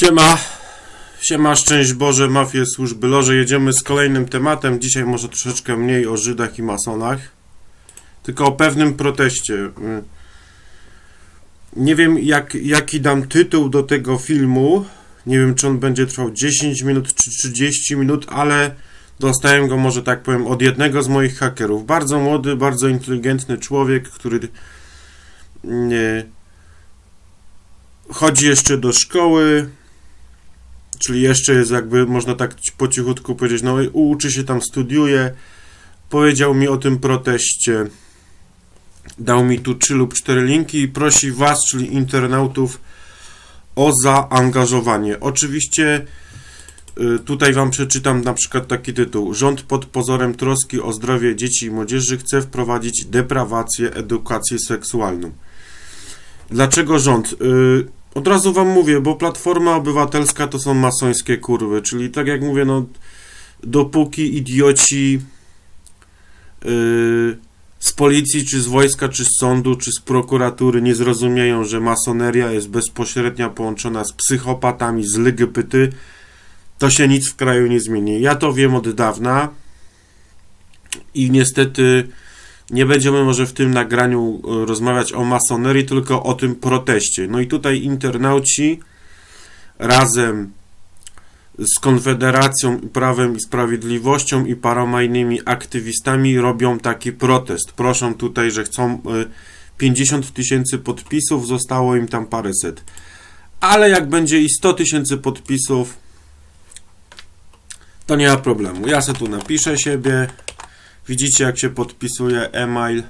Siema. Siema, szczęść Boże, mafie, służby loże. Jedziemy z kolejnym tematem. Dzisiaj może troszeczkę mniej o Żydach i masonach. Tylko o pewnym proteście. Y, Nie wiem, jak, jaki dam tytuł do tego filmu. Nie wiem, czy on będzie trwał 10 minut czy 30 minut, ale dostałem go, może tak powiem, od jednego z moich hakerów. Bardzo młody, bardzo inteligentny człowiek, który nie, chodzi jeszcze do szkoły, czyli jeszcze jest jakby, można tak po cichutku powiedzieć, no uczy się tam, studiuje. Powiedział mi o tym proteście. Dał mi tu trzy lub cztery linki i prosi Was, czyli internautów, o zaangażowanie. Oczywiście y, tutaj Wam przeczytam na przykład taki tytuł. Rząd pod pozorem troski o zdrowie dzieci i młodzieży chce wprowadzić deprawację, edukację seksualną. Dlaczego rząd? Od razu wam mówię, bo Platforma Obywatelska to są masońskie kurwy, czyli tak jak mówię, no dopóki idioci y, z policji, czy z wojska, czy z sądu, czy z prokuratury nie zrozumieją, że masoneria jest bezpośrednio połączona z psychopatami, z LGBT, to się nic w kraju nie zmieni. Ja to wiem od dawna i niestety nie będziemy może w tym nagraniu e, rozmawiać o masonerii, tylko o tym proteście. No i tutaj internauci razem z Konfederacją Prawem i Sprawiedliwością i paroma innymi aktywistami robią taki protest. Proszą tutaj, że chcą e, 50 tysięcy podpisów, zostało im tam paręset. Ale jak będzie i 100 tysięcy podpisów, to nie ma problemu. Ja se tu napiszę siebie, Widzicie, jak się podpisuje e-mail.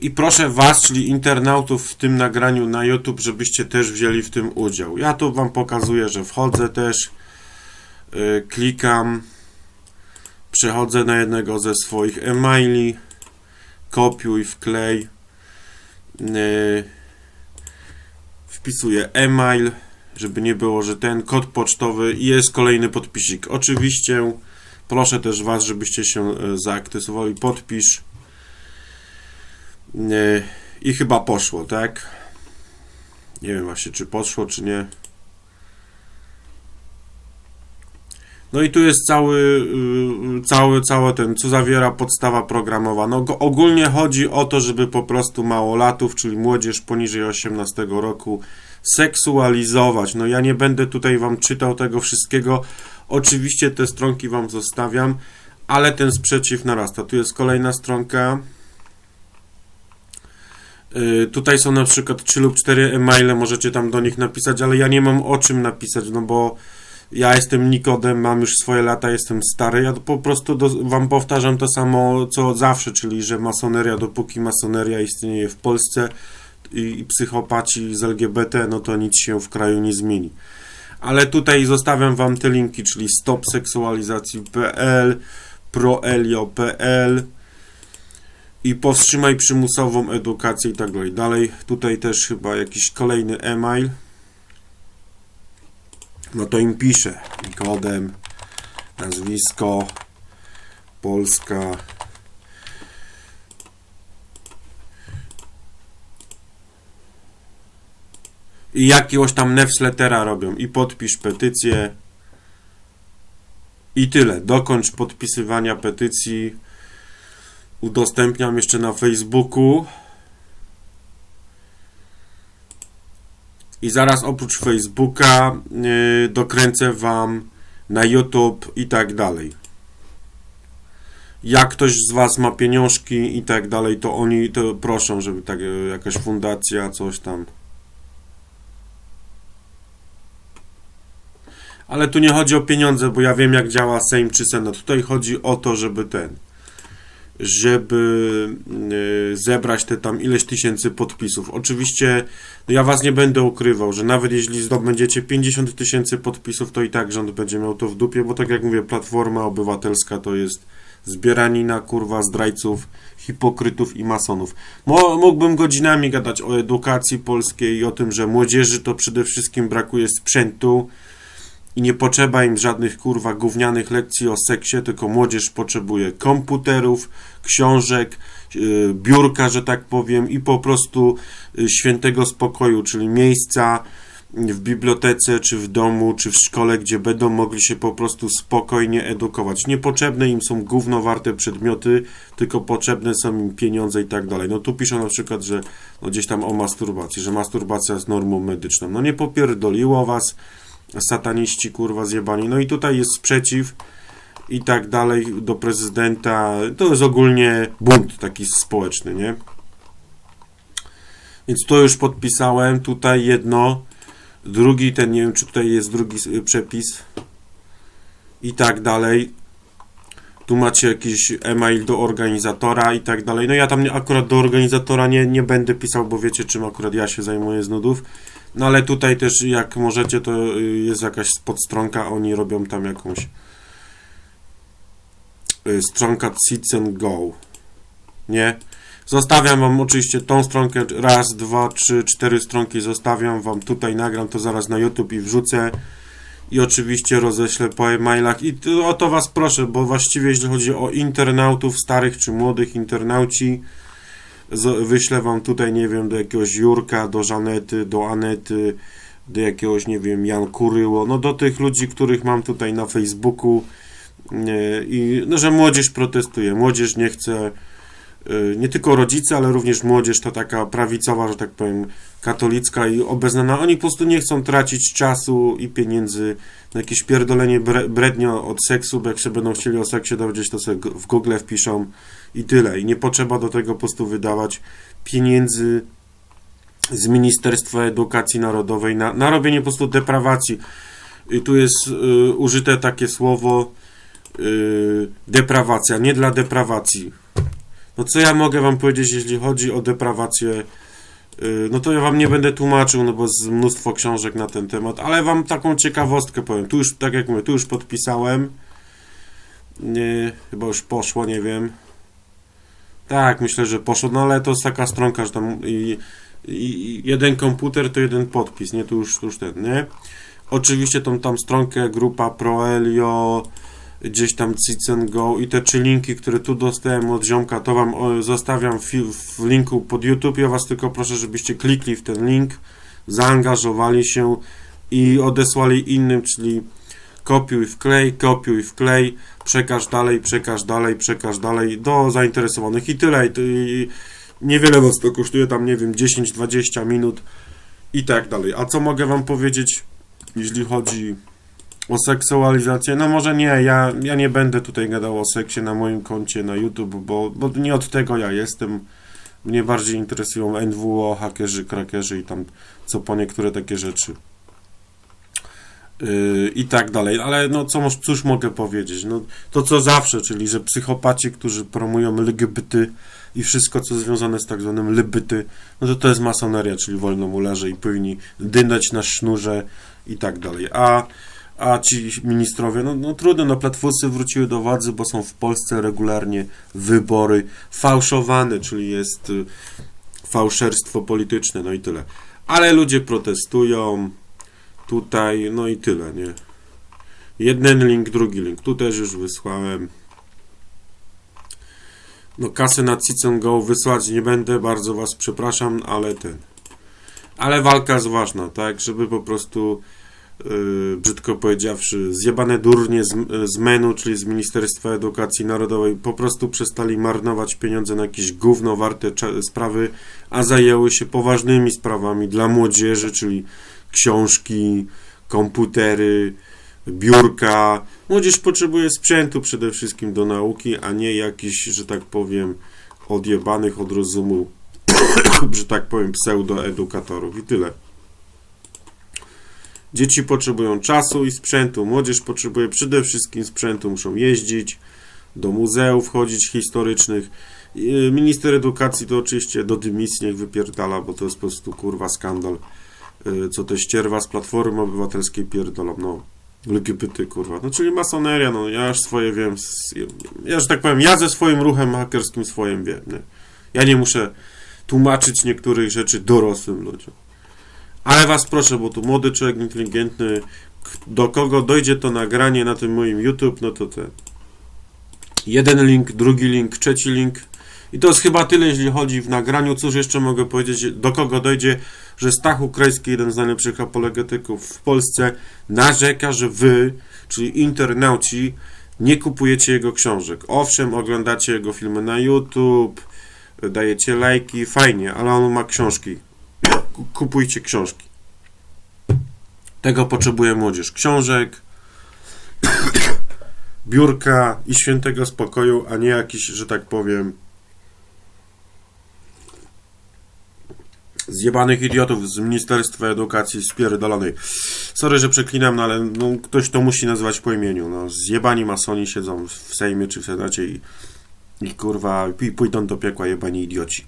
I proszę Was, czyli internautów w tym nagraniu na YouTube, żebyście też wzięli w tym udział. Ja tu Wam pokazuję, że wchodzę też, yy, klikam, przechodzę na jednego ze swoich e-maili, kopiuj, wklej, yy, wpisuję e-mail, żeby nie było, że ten kod pocztowy i jest kolejny podpisik. Oczywiście Proszę też Was, żebyście się e, zaaktywowali. Podpisz. E, I chyba poszło, tak? Nie wiem właśnie, czy poszło, czy nie. No i tu jest cały, y, cały, cały ten, co zawiera podstawa programowa. No ogólnie chodzi o to, żeby po prostu małolatów, czyli młodzież poniżej 18 roku seksualizować. No ja nie będę tutaj Wam czytał tego wszystkiego. Oczywiście te stronki Wam zostawiam, ale ten sprzeciw narasta. Tu jest kolejna stronka. Yy, tutaj są na przykład 3 lub 4 e-maile, możecie tam do nich napisać, ale ja nie mam o czym napisać, no bo ja jestem Nikodem, mam już swoje lata, jestem stary. Ja po prostu do, Wam powtarzam to samo co zawsze, czyli że masoneria, dopóki masoneria istnieje w Polsce i, psychopaci z LGBT, no to nic się w kraju nie zmieni ale tutaj zostawiam Wam te linki, czyli stopseksualizacji.pl, proelio.pl i powstrzymaj przymusową edukację i tak dalej. Dalej, tutaj też chyba jakiś kolejny e-mail. No to im piszę. Kodem, nazwisko, Polska, i jakiegoś tam newslettera robią i podpisz petycję i tyle. Dokończ podpisywania petycji. Udostępniam jeszcze na Facebooku. I zaraz oprócz Facebooka yy, dokręcę Wam na YouTube i tak dalej. Jak ktoś z Was ma pieniążki i tak dalej, to oni to proszą, żeby tak jakaś fundacja, coś tam. Ale tu nie chodzi o pieniądze, bo ja wiem jak działa Sejm czy Senat. Tutaj chodzi o to, żeby ten, żeby yy, zebrać te tam ileś tysięcy podpisów. Oczywiście no ja was nie będę ukrywał, że nawet jeśli zdobędziecie 50 tysięcy podpisów, to i tak rząd będzie miał to w dupie, bo tak jak mówię, Platforma Obywatelska to jest zbieranina, kurwa, zdrajców, hipokrytów i masonów. Mógłbym godzinami gadać o edukacji polskiej i o tym, że młodzieży to przede wszystkim brakuje sprzętu, i nie potrzeba im żadnych kurwa gównianych lekcji o seksie, tylko młodzież potrzebuje komputerów, książek, yy, biurka, że tak powiem, i po prostu yy, świętego spokoju, czyli miejsca, w bibliotece, czy w domu, czy w szkole, gdzie będą mogli się po prostu spokojnie edukować. Niepotrzebne im są gówno warte przedmioty, tylko potrzebne są im pieniądze i tak dalej. No tu piszą na przykład, że no gdzieś tam o masturbacji, że masturbacja jest normą medyczną. No nie popierdoliło was sataniści, kurwa, zjebani. No i tutaj jest sprzeciw i tak dalej do prezydenta. To jest ogólnie bunt taki społeczny, nie? Więc to już podpisałem. Tutaj jedno. Drugi, ten nie wiem, czy tutaj jest drugi przepis. I tak dalej. Tu macie jakiś e-mail do organizatora i tak dalej. No ja tam akurat do organizatora nie, nie będę pisał, bo wiecie czym akurat ja się zajmuję z nudów. No ale tutaj też jak możecie, to y, jest jakaś podstronka, oni robią tam jakąś y, stronka Seats and Go. Nie? Zostawiam wam oczywiście tą stronkę, raz, dwa, trzy, cztery stronki zostawiam wam tutaj, nagram to zaraz na YouTube i wrzucę i oczywiście roześlę po e-mailach i o to was proszę, bo właściwie jeśli chodzi o internautów, starych czy młodych internauci, wyślę wam tutaj, nie wiem, do jakiegoś Jurka, do Żanety, do Anety, do jakiegoś, nie wiem, Jan Kuryło, no do tych ludzi, których mam tutaj na Facebooku. Nie, i no, że młodzież protestuje, młodzież nie chce y, nie tylko rodzice, ale również młodzież to taka prawicowa, że tak powiem, katolicka i obeznana. Oni po prostu nie chcą tracić czasu i pieniędzy na jakieś pierdolenie bre, brednio od seksu, bo jak się będą chcieli o seksie dowiedzieć, to sobie w Google wpiszą i tyle. I nie potrzeba do tego po prostu wydawać pieniędzy z Ministerstwa Edukacji Narodowej na, na robienie po prostu deprawacji. I tu jest y, użyte takie słowo y, deprawacja, nie dla deprawacji. No co ja mogę wam powiedzieć, jeśli chodzi o deprawację? Yy, No to ja wam nie będę tłumaczył, no bo jest mnóstwo książek na ten temat, ale wam taką ciekawostkę powiem. Tu już, tak jak mówię, tu już podpisałem. Nie, chyba już poszło, nie wiem. Tak, myślę, że poszło, no ale to jest taka stronka, że tam i, i, jeden komputer to jeden podpis, nie? Tu już, tu już ten, nie? Oczywiście tą tam stronkę, grupa Proelio, gdzieś tam Cits and Go i te trzy linki, które tu dostałem od ziomka, to wam zostawiam w, w linku pod YouTube. Ja was tylko proszę, żebyście klikli w ten link, zaangażowali się i odesłali innym, czyli kopiuj wklej, kopiuj wklej, przekaż dalej, przekaż dalej, przekaż dalej do zainteresowanych i tyle. I, i niewiele was to kosztuje, tam nie wiem, 10-20 minut i tak dalej. A co mogę wam powiedzieć, jeśli chodzi o seksualizację? No może nie, ja, ja nie będę tutaj gadał o seksie na moim koncie na YouTube, bo, bo nie od tego ja jestem. Mnie bardziej interesują NWO, hakerzy, krakerzy i tam co po niektóre takie rzeczy. Yy, I tak dalej, ale no co, cóż mogę powiedzieć? No to co zawsze, czyli że psychopaci, którzy promują LGBT i wszystko co związane z tak zwanym lybyty, no to to jest masoneria, czyli wolnomularze i powinni dynać na sznurze i tak dalej. A a ci ministrowie, no, no trudno, no platwusy wróciły do władzy, bo są w Polsce regularnie wybory fałszowane, czyli jest y, fałszerstwo polityczne, no i tyle. Ale ludzie protestują tutaj, no i tyle, nie? Jeden link, drugi link. Tu też już wysłałem. No kasę na Cicon Go wysłać nie będę, bardzo was przepraszam, ale ten. Ale walka jest ważna, tak? Żeby po prostu yy, brzydko powiedziawszy, zjebane durnie z, z MENU, czyli z Ministerstwa Edukacji Narodowej, po prostu przestali marnować pieniądze na jakieś gówno warte sprawy, a zajęły się poważnymi sprawami dla młodzieży, czyli książki, komputery, biurka. Młodzież potrzebuje sprzętu przede wszystkim do nauki, a nie jakichś, że tak powiem, odjebanych od rozumu, że tak powiem, pseudoedukatorów i tyle. Dzieci potrzebują czasu i sprzętu. Młodzież potrzebuje przede wszystkim sprzętu. Muszą jeździć do muzeów, chodzić historycznych. Y, Minister edukacji to oczywiście do dymisji niech wypierdala, bo to jest po prostu kurwa skandal. Y, Co te ścierwa z Platformy Obywatelskiej pierdolą, no. LGBT, kurwa. No czyli masoneria, no ja już swoje wiem. Ja, że tak powiem, ja ze swoim ruchem hakerskim swoim wiem, nie? Ja nie muszę tłumaczyć niektórych rzeczy dorosłym ludziom. Ale was proszę, bo tu młody człowiek inteligentny, do kogo dojdzie to nagranie na tym moim YouTube, no to ten. Jeden link, drugi link, trzeci link. I to jest chyba tyle, jeśli chodzi w nagraniu. Cóż jeszcze mogę powiedzieć, do kogo dojdzie? że Stachu Krajski, jeden z najlepszych apologetyków w Polsce, narzeka, że wy, czyli internauci, nie kupujecie jego książek. Owszem, oglądacie jego filmy na YouTube, dajecie lajki, fajnie, ale on ma książki. Ku- Kupujcie książki. Tego potrzebuje młodzież. Książek, biurka i świętego spokoju, a nie jakiś, że tak powiem, zjebanych idiotów z Ministerstwa Edukacji spierdolonej. Sorry, że przeklinam, no ale no, ktoś to musi nazywać po imieniu. No, zjebani masoni siedzą w Sejmie czy w Senacie i, i kurwa i pójdą do piekła jebani idioci.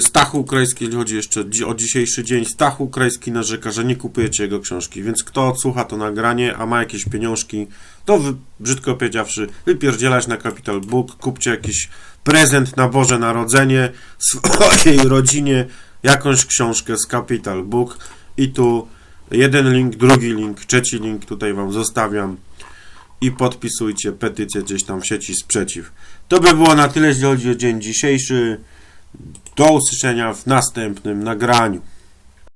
Stachu Ukraiński, jeśli chodzi jeszcze o dzisiejszy dzień, Stachu Ukraiński narzeka, że nie kupujecie jego książki, więc kto odsłucha to nagranie, a ma jakieś pieniążki, to wy, brzydko powiedziawszy, wypierdzielać na Capital Book, kupcie jakiś prezent na Boże Narodzenie swojej rodzinie, jakąś książkę z Capital Book i tu jeden link, drugi link, trzeci link tutaj wam zostawiam i podpisujcie petycję gdzieś tam w sieci sprzeciw. To by było na tyle, jeśli chodzi o dzień dzisiejszy. Do usłyszenia w następnym nagraniu.